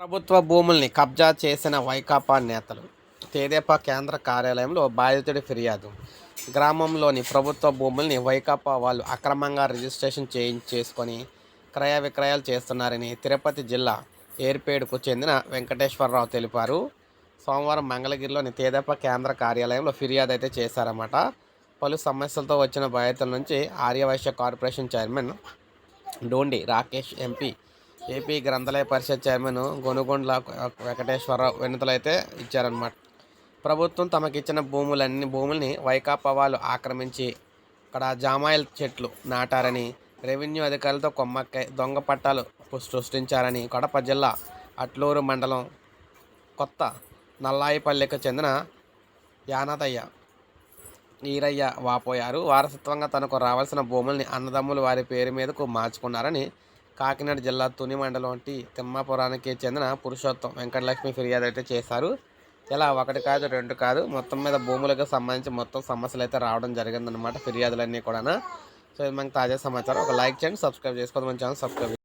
ప్రభుత్వ భూముల్ని కబ్జా చేసిన వైకాపా నేతలు తేదేపా కేంద్ర కార్యాలయంలో బాధితుడి ఫిర్యాదు. గ్రామంలోని ప్రభుత్వ భూముల్ని వైకాపా వాళ్ళు అక్రమంగా రిజిస్ట్రేషన్ చేయించేసుకొని క్రయ విక్రయాలు చేస్తున్నారని తిరుపతి జిల్లా ఏర్పేడుకు చెందిన వెంకటేశ్వరరావు తెలిపారు. సోమవారం మంగళగిరిలోని తేదేపా కేంద్ర కార్యాలయంలో ఫిర్యాదు అయితే చేశారన్నమాట. పలు సమస్యలతో వచ్చిన బాధితుల నుంచి Aryavysya corporation chairman Dondi Rakesh MP AP గ్రంథాలయ పరిషత్ చైర్మన్ గొనుగొండ్ల వెంకటేశ్వరరావు వినతులైతే ఇచ్చారనమాట ప్రభుత్వం తమకిచ్చిన భూములన్నీ భూముల్ని వైకాపా వాళ్ళు ఆక్రమించి అక్కడ జామాయిల చెట్లు నాటారని రెవెన్యూ అధికారులతో కొమ్మక్కై దొంగ పట్టాలు సృష్టించారని కడప జిల్లా అట్లూరు మండలం కొత్త నల్లాయిపల్లెకు చెందిన యానదయ్య ఈరయ్య వాపోయారు. వారసత్వంగా తనకు రావాల్సిన భూముల్ని అన్నదమ్ములు వారి పేరు మీదకు మార్చుకున్నారని కాకినాడ జిల్లా తుని మండలం టి తిమ్మాపురానికి చెందిన పురుషోత్తం వెంకటలక్ష్మి ఫిర్యాదు అయితే చేశారు. ఇలా ఒకటి కాదు రెండు కాదు మొత్తం మీద భూములకు సంబంధించి మొత్తం సమస్యలు అయితే రావడం జరిగిందనమాట ఫిర్యాదులన్నీ కూడా సో ఇది మనకు తాజా సమాచారం. ఒక లైక్ చేయండి సబ్స్క్రైబ్ చేసుకోవద్దు మన ఛానల్ సబ్స్క్రైబ్